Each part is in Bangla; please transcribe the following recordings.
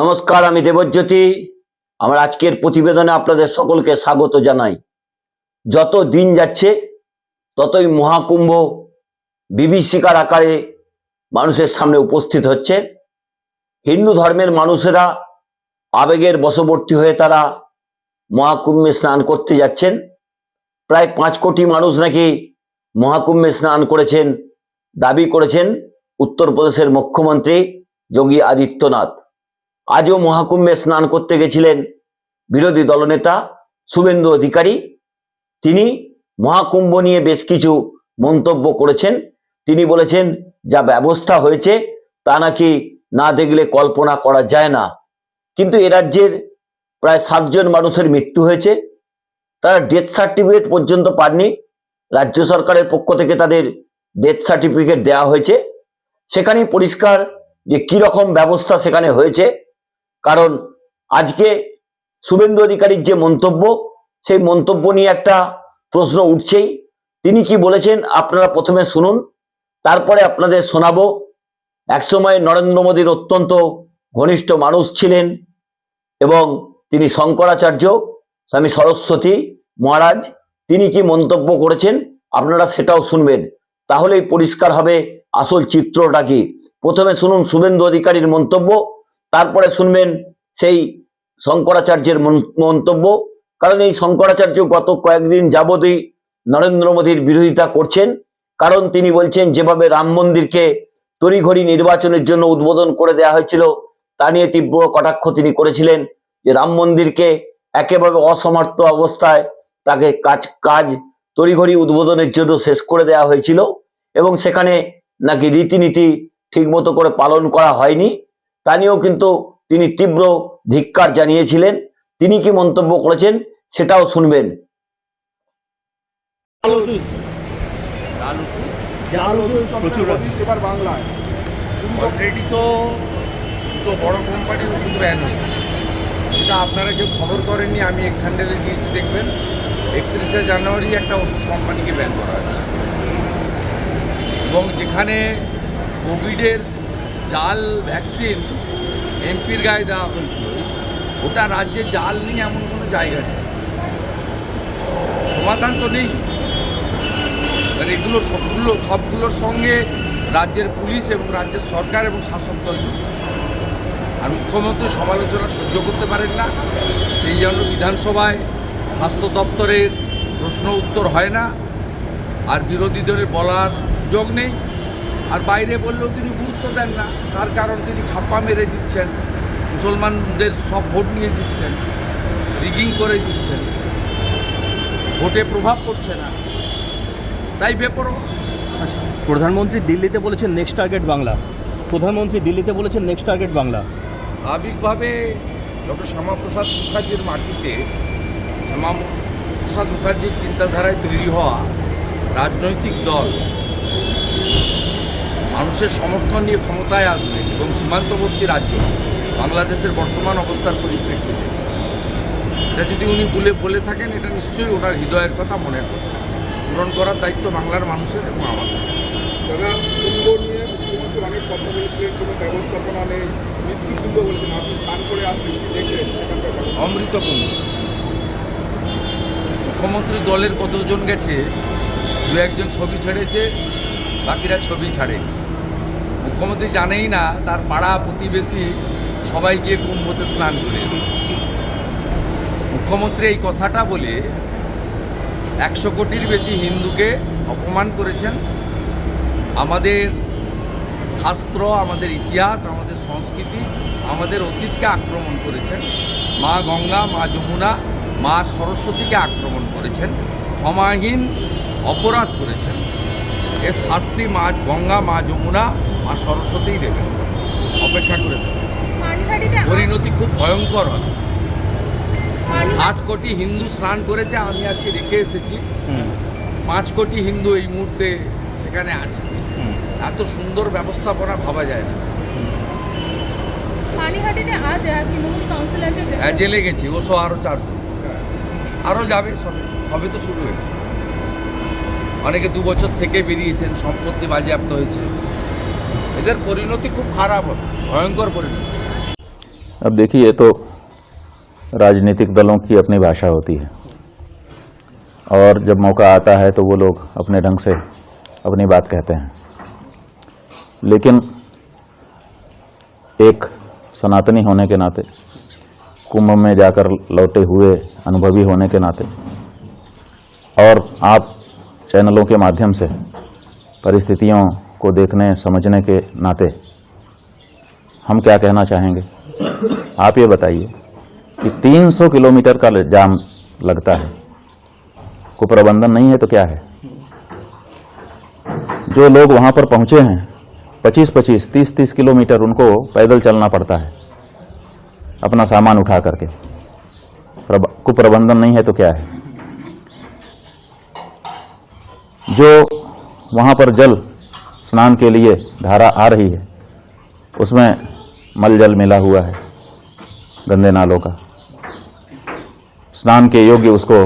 নমস্কার আমি দেবজ্যোতি আমার আজকের প্রতিবেদনে আপনাদের সকলকে স্বাগত জানাই যত দিন যাচ্ছে ততই মহাকুম্ভ বিভীষিকার আকারে মানুষের সামনে উপস্থিত হচ্ছে হিন্দু ধর্মের মানুষেরা আবেগের বশবর্তী হয়ে তারা মহাকুম্ভে স্নান করতে যাচ্ছেন প্রায় পাঁচ কোটি মানুষ নাকি মহাকুম্ভে স্নান করেছেন দাবি করেছেন উত্তরপ্রদেশের মুখ্যমন্ত্রী যোগী আদিত্যনাথ আজও মহাকুম্ভে স্নান করতে গেছিলেন বিরোধী দলনেতা শুভেন্দু অধিকারী তিনি মহাকুম্ভ নিয়ে বেশ কিছু মন্তব্য করেছেন তিনি বলেছেন যা ব্যবস্থা হয়েছে তা নাকি না দেখলে কল্পনা করা যায় না কিন্তু এ রাজ্যের প্রায় সাতজন মানুষের মৃত্যু হয়েছে তারা ডেথ সার্টিফিকেট পর্যন্ত পাননি রাজ্য সরকারের পক্ষ থেকে তাদের ডেথ সার্টিফিকেট দেওয়া হয়েছে সেখানেই পরিষ্কার যে কী ব্যবস্থা সেখানে হয়েছে কারণ আজকে শুভেন্দু অধিকারীর যে মন্তব্য সেই মন্তব্য নিয়ে একটা প্রশ্ন উঠছেই তিনি কি বলেছেন আপনারা প্রথমে শুনুন তারপরে আপনাদের শোনাবো একসময় নরেন্দ্র মোদীর অত্যন্ত ঘনিষ্ঠ মানুষ ছিলেন এবং তিনি শঙ্করাচার্য স্বামী সরস্বতী মহারাজ তিনি কি মন্তব্য করেছেন আপনারা সেটাও শুনবেন তাহলেই পরিষ্কার হবে আসল চিত্রটা কি প্রথমে শুনুন শুভেন্দু অধিকারীর মন্তব্য তারপরে শুনবেন সেই শঙ্করাচার্যের মন্তব্য কারণ এই শঙ্করাচার্য গত কয়েকদিন যাবতই নরেন্দ্র মোদীর বিরোধিতা করছেন কারণ তিনি বলছেন যেভাবে রাম মন্দিরকে তড়িঘড়ি নির্বাচনের জন্য উদ্বোধন করে দেয়া হয়েছিল তা নিয়ে তীব্র কটাক্ষ তিনি করেছিলেন যে রাম মন্দিরকে একেবারে অসমর্থ অবস্থায় তাকে কাজ কাজ তড়িঘড়ি উদ্বোধনের জন্য শেষ করে দেয়া হয়েছিল এবং সেখানে নাকি রীতিনীতি ঠিকমতো করে পালন করা হয়নি তা নিয়েও কিন্তু তিনি তীব্র ধিক্কার জানিয়েছিলেন তিনি কি মন্তব্য করেছেন সেটাও শুনবেন অলরেডি তো দুটো কোম্পানির ব্যান হয়েছে সেটা আপনারা কেউ খবর করেননি আমি এক সানডেতে গিয়েছি দেখবেন একত্রিশে জানুয়ারি একটা ওষুধ কোম্পানিকে ব্যান করা হয়েছে এবং যেখানে কোভিডের জাল ভ্যাকসিন এমপির গায়ে দেওয়া হয়েছিল ওটা রাজ্যে জাল নেই এমন কোনো জায়গা নেই সমাধান তো নেই আর এগুলো সবগুলো সবগুলোর সঙ্গে রাজ্যের পুলিশ এবং রাজ্যের সরকার এবং শাসক দল আর মুখ্যমন্ত্রী সমালোচনা সহ্য করতে পারেন না সেই জন্য বিধানসভায় স্বাস্থ্য দপ্তরের প্রশ্ন উত্তর হয় না আর বিরোধী দলের বলার সুযোগ নেই আর বাইরে বললেও তিনি গুরুত্ব দেন না তার কারণ তিনি ছাপ্পা মেরে দিচ্ছেন মুসলমানদের সব ভোট নিয়ে দিচ্ছেন রিগিং করে দিচ্ছেন ভোটে প্রভাব পড়ছে না তাই বেপর আচ্ছা প্রধানমন্ত্রী দিল্লিতে বলেছেন নেক্সট টার্গেট বাংলা প্রধানমন্ত্রী দিল্লিতে বলেছেন নেক্সট টার্গেট বাংলা স্বাভাবিকভাবে ডক্টর শ্যামাপ্রসাদ মুখার্জির মাটিতে শ্যামা প্রসাদ মুখার্জির চিন্তাধারায় তৈরি হওয়া রাজনৈতিক দল মানুষের সমর্থন নিয়ে ক্ষমতায় আসবে এবং সীমান্তবর্তী রাজ্য বাংলাদেশের বর্তমান অবস্থার পরিপ্রেক্ষিতে এটা যদি উনি বলে বলে থাকেন এটা নিশ্চয়ই ওনার হৃদয়ের কথা মনে কথা পূরণ করার দায়িত্ব বাংলার মানুষের এবং আমাদের দাদা নিয়ে মুখ্যমন্ত্রী অনেক কোনো ব্যবস্থাপনা করে অমৃত কুম্ভ মুখ্যমন্ত্রী দলের কতজন গেছে দু একজন ছবি ছেড়েছে বাকিরা ছবি ছাড়েনি মুখ্যমন্ত্রী জানেই না তার পাড়া প্রতিবেশী সবাই গিয়ে কুম্ভতে স্নান করে এসেছে মুখ্যমন্ত্রী এই কথাটা বলে একশো কোটির বেশি হিন্দুকে অপমান করেছেন আমাদের শাস্ত্র আমাদের ইতিহাস আমাদের সংস্কৃতি আমাদের অতীতকে আক্রমণ করেছেন মা গঙ্গা মা যমুনা মা সরস্বতীকে আক্রমণ করেছেন ক্ষমাহীন অপরাধ করেছেন এর শাস্তি মা গঙ্গা মা যমুনা মা সরস্বতীই দেবেন অপেক্ষা করে পরিণতি খুব ভয়ঙ্কর হবে সাত কোটি হিন্দু স্নান করেছে আমি আজকে দেখে এসেছি পাঁচ কোটি হিন্দু এই মুহূর্তে সেখানে আছে এত সুন্দর ব্যবস্থাপনা ভাবা যায় না হ্যাঁ, জেলে গেছি ও সব আরও চারজন আরও যাবে সবে সবে তো শুরু হয়েছে অনেকে দু বছর থেকে বেরিয়েছেন সম্পত্তি বাজেয়াপ্ত হয়েছে इधर परिणति खूब खराब है भयंकर परिणति अब देखिए तो राजनीतिक दलों की अपनी भाषा होती है और जब मौका आता है तो वो लोग अपने ढंग से अपनी बात कहते हैं लेकिन एक सनातनी होने के नाते कुंभ में जाकर लौटे हुए अनुभवी होने के नाते और आप चैनलों के माध्यम से परिस्थितियों को देखने समझने के नाते हम क्या कहना चाहेंगे आप ये बताइए कि 300 किलोमीटर का जाम लगता है को प्रबंधन नहीं है तो क्या है जो लोग वहां पर पहुंचे हैं 25-25, 30-30 किलोमीटर उनको पैदल चलना पड़ता है अपना सामान उठा करके कुप्रबंधन नहीं है तो क्या है जो वहां पर जल स्नान के लिए धारा आ रही है उसमें मल जल मिला हुआ है गंदे नालों का स्नान के योग्य उसको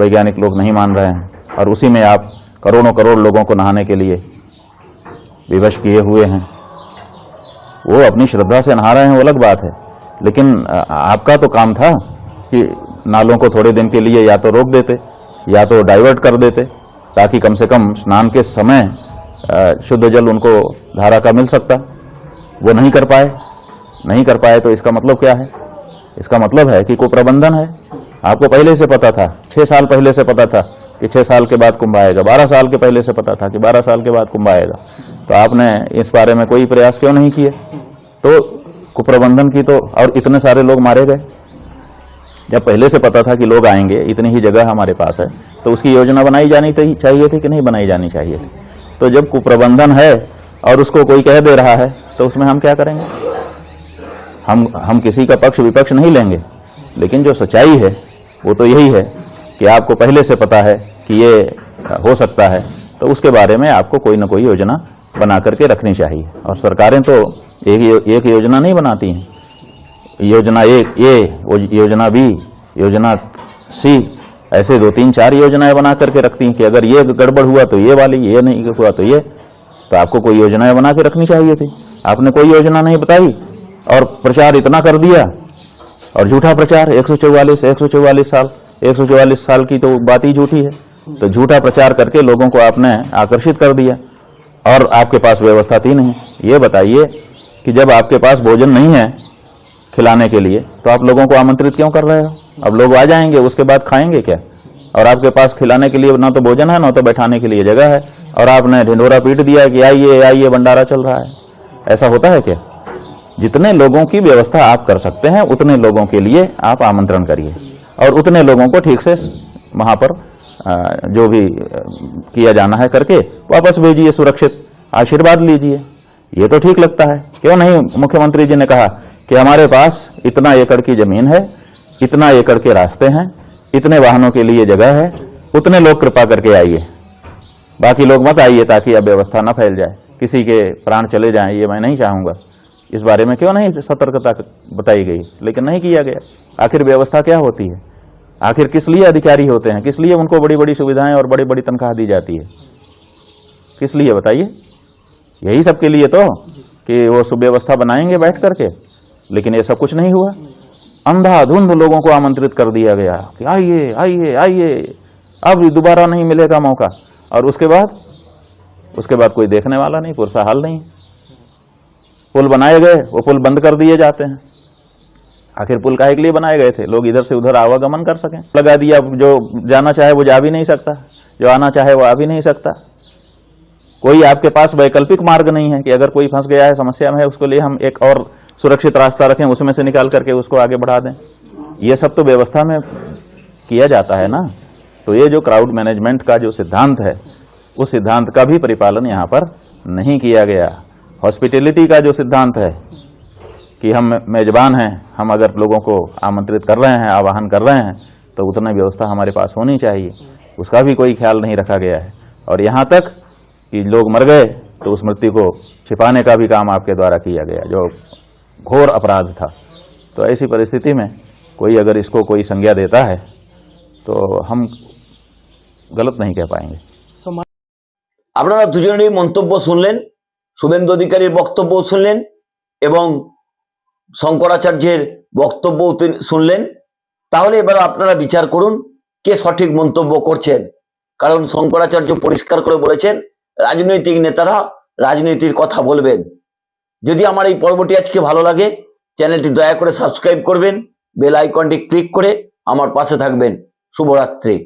वैज्ञानिक लोग नहीं मान रहे हैं और उसी में आप करोड़ों करोड़ लोगों को नहाने के लिए विवश किए हुए हैं वो अपनी श्रद्धा से नहा रहे हैं वो अलग बात है लेकिन आपका तो काम था कि नालों को थोड़े दिन के लिए या तो रोक देते या तो डाइवर्ट कर देते ताकि कम से कम स्नान के समय शुद्ध जल उनको धारा का मिल सकता वो नहीं कर पाए नहीं कर पाए तो इसका मतलब क्या है इसका मतलब है कि कोई प्रबंधन है आपको पहले से पता था छः साल पहले से पता था कि छः साल के बाद कुंभ आएगा बारह साल के पहले से पता था कि बारह साल के बाद कुंभ आएगा तो आपने इस बारे में कोई प्रयास क्यों नहीं किए तो कुप्रबंधन की तो और इतने सारे लोग मारे गए जब पहले से पता था कि लोग आएंगे इतनी ही जगह हमारे पास है तो उसकी योजना बनाई जानी चाहिए थी कि नहीं बनाई जानी चाहिए थी तो जब कुप्रबंधन है और उसको कोई कह दे रहा है तो उसमें हम क्या करेंगे हम हम किसी का पक्ष विपक्ष नहीं लेंगे लेकिन जो सच्चाई है वो तो यही है कि आपको पहले से पता है कि ये हो सकता है तो उसके बारे में आपको कोई ना कोई योजना बना करके रखनी चाहिए और सरकारें तो एक यो, एक योजना नहीं बनाती हैं योजना एक ए योजना बी योजना सी ऐसे दो तीन चार योजनाएं बना करके रखती हैं कि अगर ये गड़बड़ हुआ तो ये वाली ये नहीं हुआ तो ये तो आपको कोई योजनाएं बना के रखनी चाहिए थी आपने कोई योजना नहीं बताई और प्रचार इतना कर दिया और झूठा प्रचार एक सौ साल एक साल की तो बात ही झूठी है तो झूठा प्रचार करके लोगों को आपने आकर्षित कर दिया और आपके पास व्यवस्था थी नहीं ये बताइए कि जब आपके पास भोजन नहीं है खिलाने के लिए तो आप लोगों को आमंत्रित क्यों कर रहे हो अब लोग आ जाएंगे उसके बाद खाएंगे क्या और आपके पास खिलाने के लिए ना तो भोजन है ना तो बैठाने के लिए जगह है और आपने ढिंडोरा पीट दिया कि आइए आइए भंडारा चल रहा है ऐसा होता है क्या जितने लोगों की व्यवस्था आप कर सकते हैं उतने लोगों के लिए आप आमंत्रण करिए और उतने लोगों को ठीक से वहां पर जो भी किया जाना है करके वापस भेजिए सुरक्षित आशीर्वाद लीजिए ये तो ठीक लगता है क्यों नहीं मुख्यमंत्री जी ने कहा कि हमारे पास इतना एकड़ की जमीन है इतना एकड़ के रास्ते हैं इतने वाहनों के लिए जगह है उतने लोग कृपा करके आइए बाकी लोग मत आइए ताकि अब व्यवस्था ना फैल जाए किसी के प्राण चले जाएं ये मैं नहीं चाहूंगा इस बारे में क्यों नहीं सतर्कता बताई गई लेकिन नहीं किया गया आखिर व्यवस्था क्या होती है आखिर किस लिए अधिकारी होते हैं किस लिए उनको बड़ी बड़ी सुविधाएं और बड़ी बड़ी तनख्वाह दी जाती है किस लिए बताइए यही सबके लिए तो कि वो सुव्यवस्था बनाएंगे बैठ करके लेकिन ये सब कुछ नहीं हुआ अंधाधुंध लोगों को आमंत्रित कर दिया गया कि आइए आइए आइए अब दोबारा नहीं मिलेगा मौका और उसके बाद उसके बाद कोई देखने वाला नहीं पुरसा हाल नहीं पुल बनाए गए वो पुल बंद कर दिए जाते हैं आखिर पुल काहे के लिए बनाए गए थे लोग इधर से उधर आवागमन कर सकें लगा दिया जो जाना चाहे वो जा भी नहीं सकता जो आना चाहे वो आ भी नहीं सकता कोई आपके पास वैकल्पिक मार्ग नहीं है कि अगर कोई फंस गया है समस्या में है उसके लिए हम एक और सुरक्षित रास्ता रखें उसमें से निकाल करके उसको आगे बढ़ा दें ये सब तो व्यवस्था में किया जाता है ना तो ये जो क्राउड मैनेजमेंट का जो सिद्धांत है उस सिद्धांत का भी परिपालन यहाँ पर नहीं किया गया हॉस्पिटेलिटी का जो सिद्धांत है कि हम मेजबान हैं हम अगर लोगों को आमंत्रित कर रहे हैं आवाहन कर रहे हैं तो उतना व्यवस्था हमारे पास होनी चाहिए उसका भी कोई ख्याल नहीं रखा गया है और यहाँ तक कि लोग मर गए तो उस मृत्यु को छिपाने का भी काम आपके द्वारा किया गया जो घोर अपराध था तो ऐसी परिस्थिति में कोई अगर इसको कोई संज्ञा देता है तो हम गलत नहीं कह पाएंगे আপনারা দুজনেরই মন্তব্য শুনলেন সুবেন্দ্র অধিকারী বক্তব্য শুনলেন এবং शंकराचार्यর বক্তব্য শুনলেন তাহলে এবারে আপনারা বিচার করুন কে সঠিক মন্তব্য করছেন কারণ शंकराचार्य পরিষ্কার করে বলেছেন রাজনৈতিক নেতারা রাজনীতির কথা বলবেন যদি আমার এই পর্বটি আজকে ভালো লাগে চ্যানেলটি দয়া করে সাবস্ক্রাইব করবেন বেল আইকনটি ক্লিক করে আমার পাশে থাকবেন শুভরাত্রি